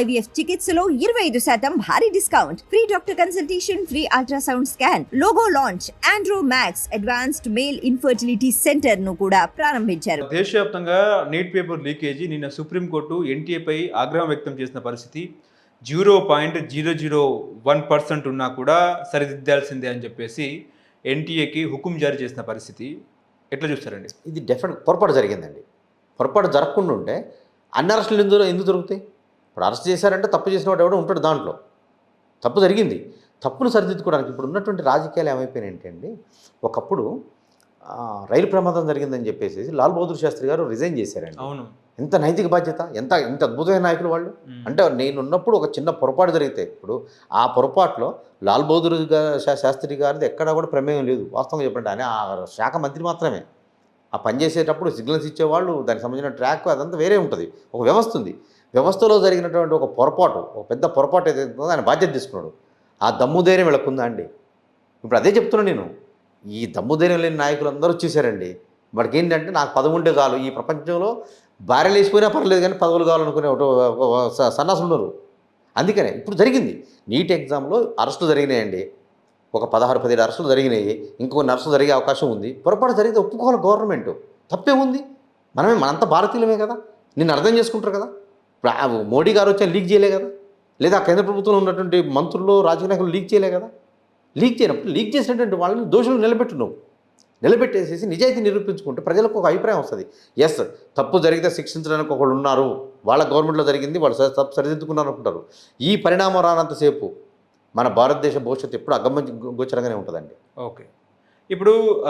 IVF చికిత్సలో ఇరవై ఐదు శాతం భారీ discount. Free doctor consultation free ultrasound scan logo launch Andro Max advanced male infertility సెంటర్ను కూడా ప్రారంభించారు. దేశవ్యాప్తంగా నీట్ పేపర్ లీకేజీ నిన్న సుప్రీంకోర్టు ఎన్టీఏపై ఆగ్రహం వ్యక్తం చేసిన పరిస్థితి. Zero point zero zero one percent ఉన్నా కూడా సరిదిద్దాల్సిందే అని చెప్పేసి ఎన్టీఏకి హుకుం జారీ చేసిన పరిస్థితి. ఎట్లా చూస్తారండి? ఇది డెఫినెట్ పొరపాటు జరిగిందండి. పొరపాటు జరగకుండా ఉంటే అన్ని అరెస్టులు ఎందుకు ఎందుకు దొరుకుతాయి? ఇప్పుడు అరెస్ట్ చేశారంటే తప్పు చేసిన వాడు ఎవడో ఉంటాడు దాంట్లో. తప్పు జరిగింది. తప్పును సరిదిద్దుకోవడానికి ఇప్పుడు ఉన్నటువంటి రాజకీయాలు ఏమైపోయినాయి అంటే అండి ఒకప్పుడు రైలు ప్రమాదం జరిగిందని చెప్పేసి లాల్ బహదూర్ శాస్త్రి గారు రిజైన్ చేశారండి. అవును. ఎంత నైతిక బాధ్యత ఎంత ఎంత అద్భుతమైన నాయకులు వాళ్ళు. అంటే నేను ఉన్నప్పుడు ఒక చిన్న పొరపాటు జరిగితే ఇప్పుడు ఆ పొరపాటులో లాల్ బహదూర్ శాస్త్రి గారిది ఎక్కడా కూడా ప్రమేయం లేదు. వాస్తవంగా చెప్పండి ఆయన ఆ శాఖ మంత్రి మాత్రమే. ఆ పని చేసేటప్పుడు సిగ్నల్స్ ఇచ్చేవాళ్ళు దానికి సంబంధించిన ట్రాక్ అదంతా వేరే ఉంటుంది. ఒక వ్యవస్థ ఉంది. వ్యవస్థలో జరిగినటువంటి ఒక పొరపాటు ఒక పెద్ద పొరపాటు ఏదైతే ఆయన బాధ్యత తీసుకున్నాడు. ఆ దమ్ము ధైర్యం వీళ్ళకుందా అండి? ఇప్పుడు అదే చెప్తున్నాను నేను. ఈ దమ్ము ధైర్యం లేని నాయకులు అందరూ వచ్చేసారండి. వాడికి ఏంటంటే నాకు పదవి ఉంటే చాలు. ఈ ప్రపంచంలో భార్యలు వేసిపోయినా పర్లేదు కానీ పదవులు కావాలనుకునే ఒక స- సన్నాసులు ఉన్నారు. అందుకనే ఇప్పుడు జరిగింది. నీట్ ఎగ్జామ్లో అరెస్టులు జరిగినాయండి. ఒక పదహారు పదిహేడు అరెస్టులు జరిగినాయి. ఇంకొన్ని అరెస్టులు జరిగే అవకాశం ఉంది. పొరపాటు జరిగితే ఒప్పుకోవాలి గవర్నమెంట్. తప్పే ఉంది మనమే మనంతా భారతీయులమే కదా? నిన్ను అర్థం చేసుకుంటారు కదా? మోడీ గారు వచ్చి లీక్ చేయలే కదా? లేదా కేంద్ర ప్రభుత్వంలో ఉన్నటువంటి మంత్రులు రాజకీయ నాయకులు లీక్ చేయలే కదా? లీక్ చేయనప్పుడు లీక్ చేసినటువంటి వాళ్ళని దోషులు నిలబెట్టున్నావు. నిలబెట్టేసేసి నిజాయితీ నిరూపించుకుంటే ప్రజలకు ఒక అభిప్రాయం వస్తుంది. ఎస్ తప్పు జరిగితే శిక్షించడానికి ఒకళ్ళు ఉన్నారు. వాళ్ళ గవర్నమెంట్లో జరిగింది వాళ్ళు తప్పు సరిదిద్దుకున్నారు అనుకుంటారు. ఈ పరిణామం రానంతసేపు మన భారతదేశ భవిష్యత్తు ఎప్పుడు అగమ్య గోచరంగానే ఉంటుందండి. ఓకే. ఇప్పుడు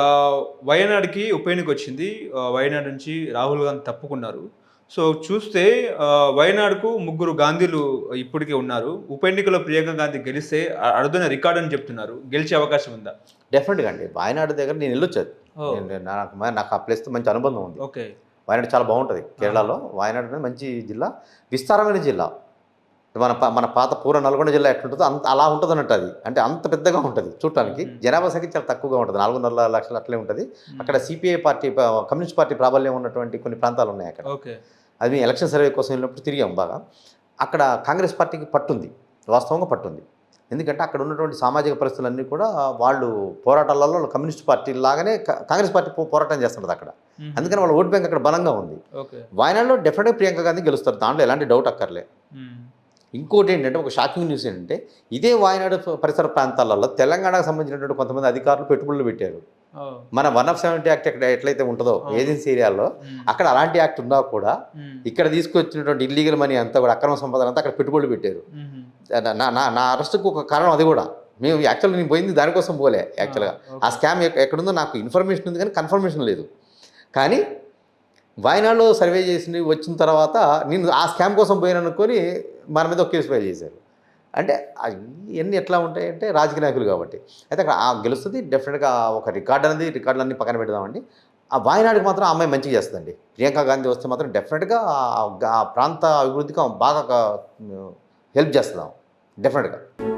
వయనాడుకి ఉప ఎన్నిక వచ్చింది. వయనాడు నుంచి రాహుల్ గాంధీ తప్పుకున్నారు. సో చూస్తే వయనాడుకు ముగ్గురు గాంధీలు ఇప్పటికే ఉన్నారు. ఉప ఎన్నికలో ప్రియాంక గాంధీ గెలిస్తే అ- అరుదైన రికార్డ్ అని చెప్తున్నారు. గెలిచే అవకాశం ఉందా? డెఫినెట్గా అండి. వాయనాడు దగ్గర నేను నేను- నాకు నాకు ఆ ప్లేస్తో మంచి అనుబంధం ఉంది. ఓకే. వాయనాడు చాలా బాగుంటుంది. కేరళలో వాయనాడు అనేది మంచి జిల్లా. విస్తారమైన జిల్లా. మన మన పాత పూర్వ నల్గొండ జిల్లా ఎట్లుంటుందో అంత అలా ఉంటుంది అన్నట్టు అది. అంటే అంత పెద్దగా ఉంటుంది చూడటానికి. జనాభా సంఖ్య చాలా తక్కువగా ఉంటుంది. నాలుగున్నర లక్షలు అట్లే ఉంటుంది. అక్కడ సిపిఐ పార్టీ కమ్యూనిస్ట్ పార్టీ ప్రాబల్యం ఉన్నటువంటి కొన్ని ప్రాంతాలు ఉన్నాయి అక్కడ. ఓకే. అది మేము ఎలక్షన్ సర్వే కోసం వెళ్ళినప్పుడు తిరిగాం బాగా. అక్కడ కాంగ్రెస్ పార్టీకి పట్టుంది వాస్తవంగా పట్టుంది. ఎందుకంటే అక్కడ ఉన్నటువంటి సామాజిక పరిస్థితులన్నీ కూడా వాళ్ళు పోరాటాలలో కమ్యూనిస్ట్ పార్టీ లాగానే కాంగ్రెస్ పార్టీ పోరాటం చేస్తున్నది అక్కడ. అందుకని వాళ్ళ ఓట్ బ్యాంక్ అక్కడ బలంగా ఉంది. ఓకే. వాయనాడులో డెఫినెట్గా ప్రియాంక గాంధీ గెలుస్తారు దాంట్లో ఎలాంటి డౌట్ అక్కర్లే. ఇంకోటి ఏంటంటే ఒక షాకింగ్ న్యూస్ ఏంటంటే ఇదే వాయనాడు పరిసర ప్రాంతాలలో తెలంగాణకు సంబంధించినటువంటి కొంతమంది అధికారులు పెట్టుబడులు పెట్టారు. మన వన్ ఆఫ్ సెవెంటీ యాక్ట్ ఎక్కడ ఎట్లయితే ఉంటుందో. ఏజెన్సీ ఏరియాలో. అక్కడ అలాంటి యాక్ట్ ఉన్నా కూడా. ఇక్కడ తీసుకొచ్చినటువంటి ఇల్లీగల్ మనీ అంతా కూడా అక్రమ సంపాదన అంతా అక్కడ పెట్టుబడులు పెట్టారు. నా- నా నా అరెస్ట్కు ఒక కారణం అది కూడా మేము యాక్చువల్గా నేను పోయింది దానికోసం పోలే యాక్చువల్గా. ఆ స్కామ్ ఎక్క- ఎక్కడుందో నాకు ఇన్ఫర్మేషన్ ఉంది కానీ కన్ఫర్మేషన్ లేదు కానీ వాయనాడులో సర్వే చేసి వచ్చిన తర్వాత నేను ఆ స్కామ్ కోసం పోయాను అనుకొని మన మీద ఒక కేసు ఫైల్ చేశారు అంటే ఇవన్నీ ఎట్లా ఉంటాయంటే రాజకీయ నాయకులు కాబట్టి. అయితే అక్కడ ఆ గెలుస్తుంది డెఫినెట్గా ఒక రికార్డు అనేది రికార్డులన్నీ పక్కన పెడదామండి. ఆ వాయనాడుకి మాత్రం ఆ అమ్మాయి మంచిగా చేస్తుందండి. ప్రియాంక గాంధీ వస్తే మాత్రం డెఫినెట్గా ఆ- ప్రాంత అభివృద్ధికి బాగా హెల్ప్ చేస్తున్నాం డెఫినెట్గా